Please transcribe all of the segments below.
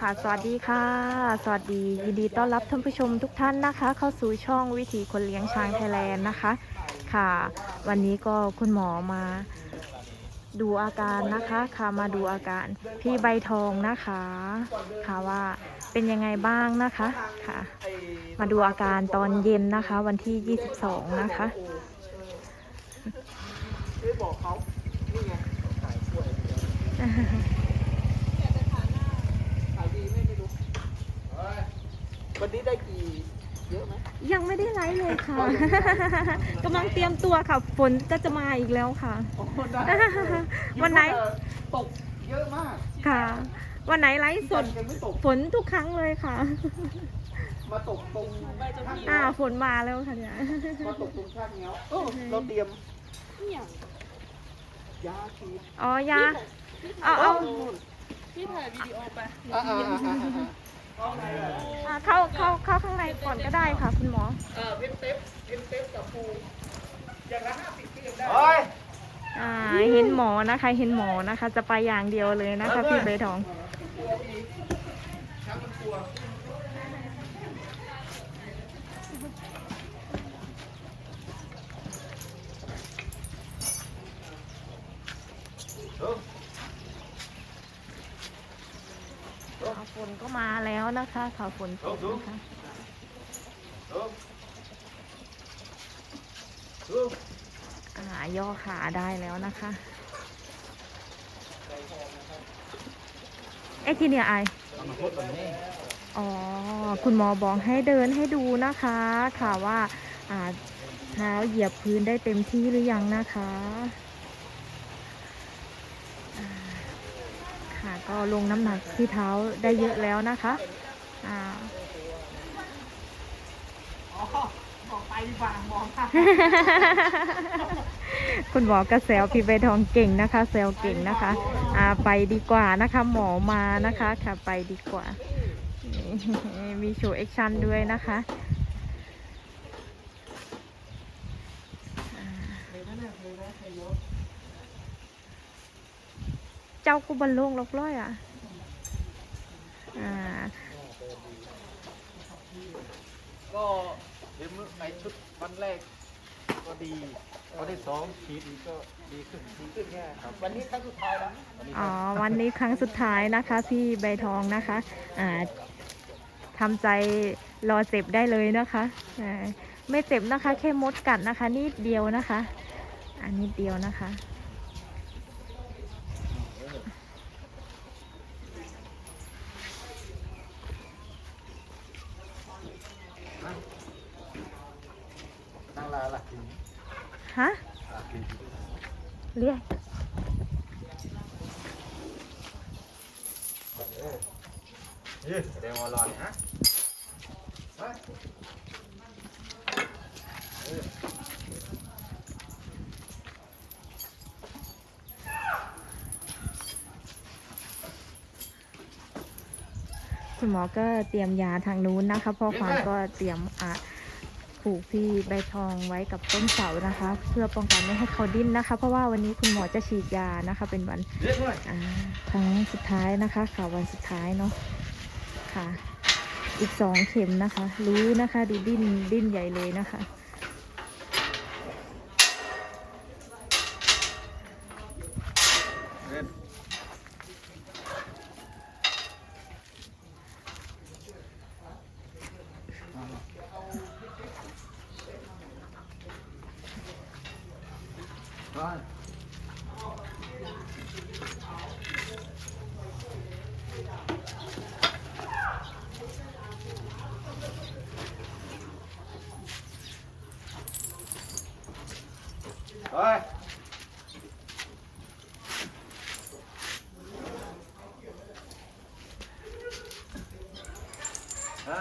ค่ะ สวัสดีค่ะ สวัสดี ยินดีต้อนรับท่านผู้ชมทุกท่านนะคะ เข้าสู่ช่องวิถีคนเลี้ยงช้างไทยแลนด์นะคะ ค่ะ วันนี้ก็คุณหมอมาดูอาการนะคะค่ะมาดูอาการพี่ใบทองนะคะ ค่ะว่าเป็นยังไงบ้างนะคะค่ะ มาดูอาการตอนเย็นนะคะ วันที่ 22 นะคะบอกเขานี่ไงขายกล้วยขายดีไหมไม่รู้เฮ้ย วันนี้ได้กี่เยอะไหม ยังไม่ได้ไลฟ์เลยค่ะกำลังเตรียมตัวค่ะ ฝนก็จะมาอีกแล้วค่ะ โอ้โหได้วันไหน ตกเยอะมากค่ะ วันไหนไลฟ์สด ยังไม่ตกฝนทุกครั้งเลยค่ะ มาตกตรงข้างอ่า เงี้ยวฝนมาแล้วค่ะเนี่ย มาตกตรงข้างเงี้ยวเออเราเตรียมยาฉีดอ๋อยา เอาเอา พี่ถ่ายวิดีโอไป อ่าอ่าอ่า อ่าอ่าอ่าเข้าเข้าเข้าข้างในก่อนก็ได้ค่ะ คุณหมอเออเพนเต็ปเพนเต็ปกับปูอย่างละห้าสิบก็ยังได้เฮ้ยอ่าเห็นหมอนะคะ เห็นหมอนะคะ จะไปอย่างเดียวเลยนะคะ พี่ใบทอง กลัวอีกช้างมันกลัว ค่ะฝนก็มาแล้ว นะคะค่ะฝนตกนะคะอ่าย่อขาได้แล้วนะคะเอ้ที่เนี่ยไออ๋อ คุณหมอบอกให้เดินให้ดูนะคะ ค่ะว่าเท้าเหยียบพื้นได้เต็มที่หรือยังนะคะค่ะก็ลงน้ำหนักที่เท้าได้เยอะแล้วนะคะ อ่าอ๋อบอกไปดีกว่ามองค่ะคุณหมอกระแซวพี่ใบทองเก่งนะคะแซวเก่งนะคะอ่าไปดีกว่านะคะ หมอมานะคะค่ะไปดีกว่า มีโชว์แอคชั่นด้วยนะคะอ่าเจ้ากุบันโลงลกร้อยอะ อ่า ก็เห็นในชุดวันแรกก็ดีวันที่สองฉีดก็ดีขึ้นดีขึ้นแค่ครับวันนี้ครั้งสุดท้ายแล้ววันนี้อ๋อวันนี้ครั้งสุดท้ายนะคะ พี่ใบทองนะคะอ่าทำใจรอเจ็บได้เลยนะคะอ่าไม่เจ็บนะคะ แค่มดกัดนะคะนิดเดียวนะคะ อันนิดเดียวนะคะ นั่งลาละ ฮะเรียกเฮ้ยเดี๋ยวมารอเนี่ยฮะฮะคุณหมอก็เตรียมยาทางนู้นนะคะพ่อควานก็เตรียมอะ ผูกที่ใบทองไว้กับต้นเสานะคะ เพื่อป้องกันไม่ให้เขาดิ้นนะคะ เพราะว่าวันนี้คุณหมอจะฉีดยานะคะ เป็นวันครั้งสุดท้ายนะคะค่ะวันสุดท้ายเนาะค่ะ อีกสองเข็มนะคะ รู้นะคะ ดูดิ้นดิ้นใหญ่เลยนะคะ เรียก เฮ้ยฮะ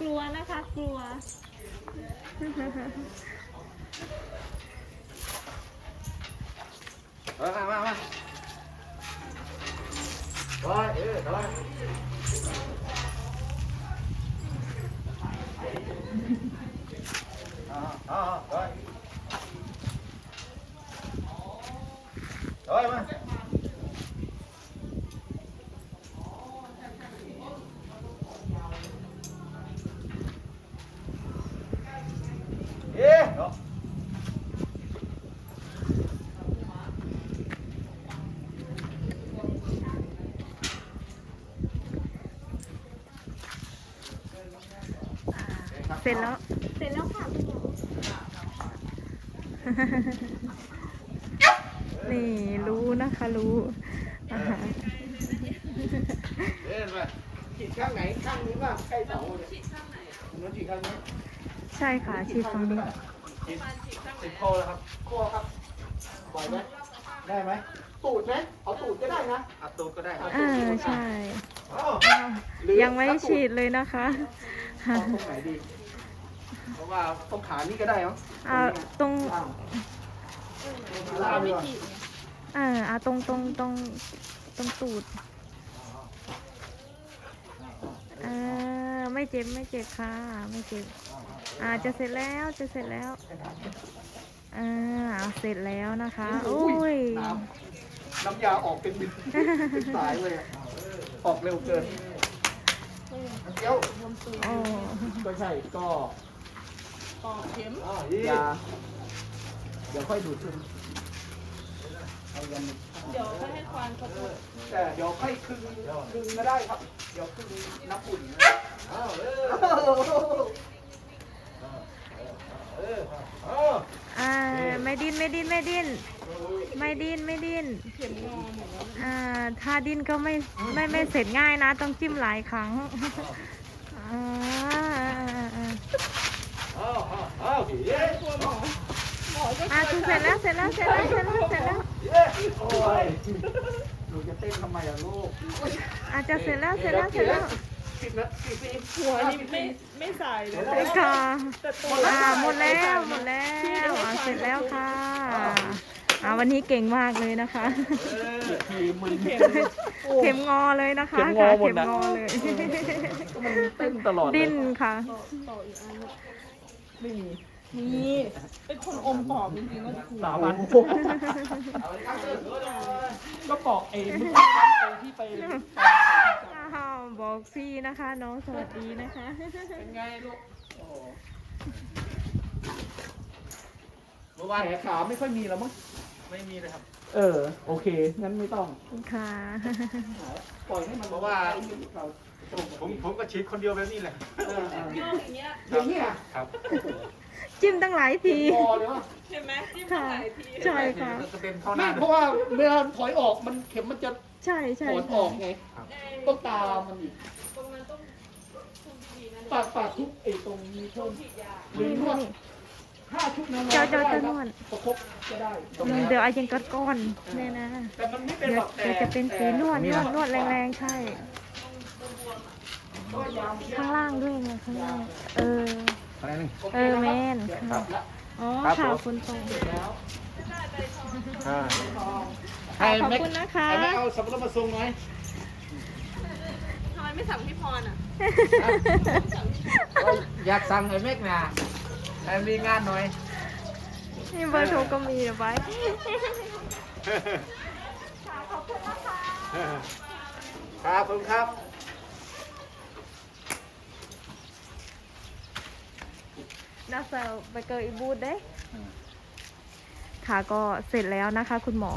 กลัวนะคะ กลัว เออมามามา ไปเออไป เส ร็จแล้ว เสร็จแล้วค่ะคุณหมอนี่รู้นะคะ รู้อ่าฮะเอ๊ะมาฉีดข้างไหนข้างนี้ป่ะใกล้เสาเนี่ยฉีดข้างไหนน้องฉีดข้างนี้ใช่ค่ะชีดตรงนี้ฉีดฉีดคอแล้วครับคอครับปล่อยไหมได้ไหมตูดไหมเอาตูดก็ได้นะเอาตูดก็ได้ครับอ่าใช่ อ้าวอ้าวยังไม่ฉีดเลยนะคะ เอาตรงไหนดี เพราะว่าตรงขานี่ก็ได้เหรออ่าตรงล่างล่างดีกว่าอ่าอ่าตรงตรงตรงตรงตูดอ่าไม่เจ็บไม่เจ็บค่ะ ไม่เจ็บอ่าจะเสร็จแล้วจะเสร็จแล้วอ่าเสร็จแล้วนะคะโอ้ยน้ำน้ำยาออกเป็นเป็นสายเลยอะออกเร็วเกินเดี๋ยวโอ้ก็ใช่ก็ ปอกเข็มยาเดี๋ยวค่อยดูดซึมเอายันเดี๋ยวก็ให้ควานเขาตรวจแต่เดี๋ยวค่อยคึงคึงก็ได้ครับ เดี๋ยวคึงน้ำอุ่นนะอ้าวเออเออเอออ่าไม่ดิ้นไม่ดิ้นไม่ดิ้นไม่ดิ้นไม่ดิ้นเข็มงอหมดแล้วอ่าถ้าดิ้นก็ไม่ไม่ไม่เสร็จง่ายนะ ต้องจิ้มหลายครั้งอ่าอ่าอ่าอ้าว อ้าวอ้าวเย้กลัวหมอหมอก็อ่าคือเสร็จแล้วเสร็จแล้วเสร็จแล้วเสร็จแล้วเสร็จแล้วเย้โอ้ยหนูจะเต้นทำไมอะลูกอาจจะเสร็จแล้วเสร็จแล้วเสร็จแล้วสิบนะสิบปีหัวนี่ไม่ไม่ใส่เลยใช่ค่ะแต่ตัวอ่าหมดแล้วหมดแล้วอ่าเสร็จแล้วค่ะอ่าวันนี้เก่งมากเลยนะคะทีมึนเข็มเข็มงอเลยนะคะเข็มงอค่ะหมดเข็มนะงอเลยมันเต้นตลอดเลยดิ้นค่ะต่ออีกอันไม่มี มีเป็นคนอมปอบจริงๆก็ถูกสามวันก็บอกเองเมื่อกี้นั้นเองที่ไปอ้าวบอกพี่นะคะ น้องสวัสดีนะคะ เป็นไงลูกเมื่อวานแผลขาไม่ค่อยมีแล้วมั้งไม่มีเลยครับ เออ โอเค งั้นไม่ต้อง ค่ะ ปล่อยให้มันเพราะว่า ผมผมก็ฉีดคนเดียวแบบนี้แหละอย่างเงี้ยอย่างนี้อะครับ จิ้มตั้งหลายที พอเลยวะเห็นไหมจิ้มค่ะ หลายทีใช่ค่ะ จะเป็นข้อหน้าเพราะว่าเวลาถอยออกมันเข็มมันจะใช่ใช่ถอนออกไงต้องตามมันอีก ตรงนั้นต้องคุมดีนะปากปากทุกไอ้ตรงนี้เพิ่มฉีดยาหรือนี่นวดนี่ ห้าชุดนะเจ้าเจ้าเจ้าได้นวด ประคบก็ได้ตรงนี่นี้เดี๋ยวอายังกัดก้อนแน่นะแต่มันไม่เป็นเดี๋หยรวอกแต่เดี๋ยวจะเป็นสีนวดนวดนวดแรงๆใช่ก็ยาวข้างล่างด้วยไงข้างล่าง เออ อะไรนึงเออแมนครับ อ๋อครับค่ะผม คุณตรงแล้วค่ะขอบคุณนะคะใครไม่เอาสับปะรดมาส่งไหมทำไมไม่สั่งพี่พรอะอยากสั่งไอ้เมกนะไอ้มีงานหน่อย นี่เบอร์โทรก็มีเอาไว้ครับผมครับ น่าจะไปเกออีบูดเด้ ค่ะก็เสร็จแล้วนะคะ คุณหมอ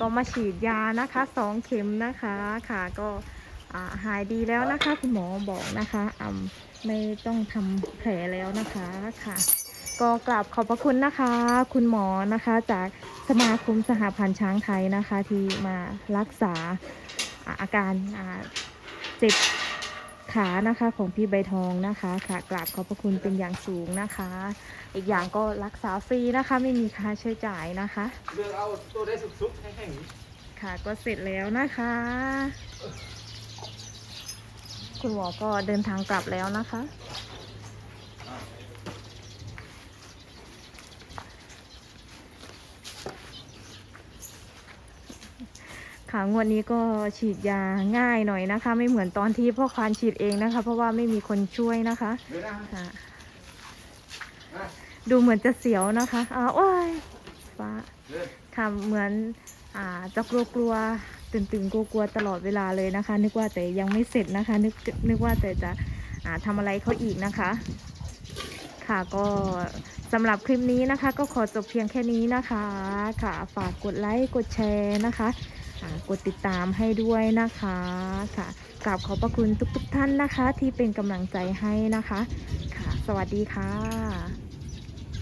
ก็มาฉีดยานะคะสองเข็มนะคะ ค่ะก็หายดีแล้วนะคะ คุณหมอบอกนะคะอ่าไม่ต้องทำแผลแล้วนะคะค่ะ ก็กราบขอบพระคุณนะคะ คุณหมอนะคะ จากสมาคมสหพันธ์ช้างไทยนะคะ ที่มารักษาอาการเจ็บ ขานะคะของพี่ใบทองนะคะค่ะกราบขอบพระคุณเป็นอย่างสูงนะคะ อีกอย่างก็รักษาฟรีนะคะ ไม่มีค่าใช้จ่ายนะคะ เลือกเอาตัวได้สุกๆแห้งค่ะก็เสร็จแล้วนะคะ คุณหมอก็เดินทางกลับแล้วนะคะ ค่ะงวดนี้ก็ฉีดยาง่ายหน่อยนะคะ ไม่เหมือนตอนที่พ่อควานฉีดเองนะคะ เพราะว่าไม่มีคนช่วยนะคะค่ะดูเหมือนจะเสียวนะคะอ้าวโอ้ยฟ้าค่ะเหมือนอ่าจะกลัวกลัวตื่นตื่นกลัวกลัวๆตลอดเวลาเลยนะคะ นึกว่าแต่ยังไม่เสร็จนะคะ นึกนึกว่าแต่จะอ่าทำอะไรเขาอีกนะคะ ค่ะก็สำหรับคลิปนี้นะคะ ก็ขอจบเพียงแค่นี้นะคะ ค่ะฝากกดไลค์กดแชร์นะคะ ค่ะกดติดตามให้ด้วยนะคะค่ะกราบขอบพระคุณทุกๆทท่านนะคะ ที่เป็นกำลังใจให้นะคะค่ะ สวัสดีค่ะ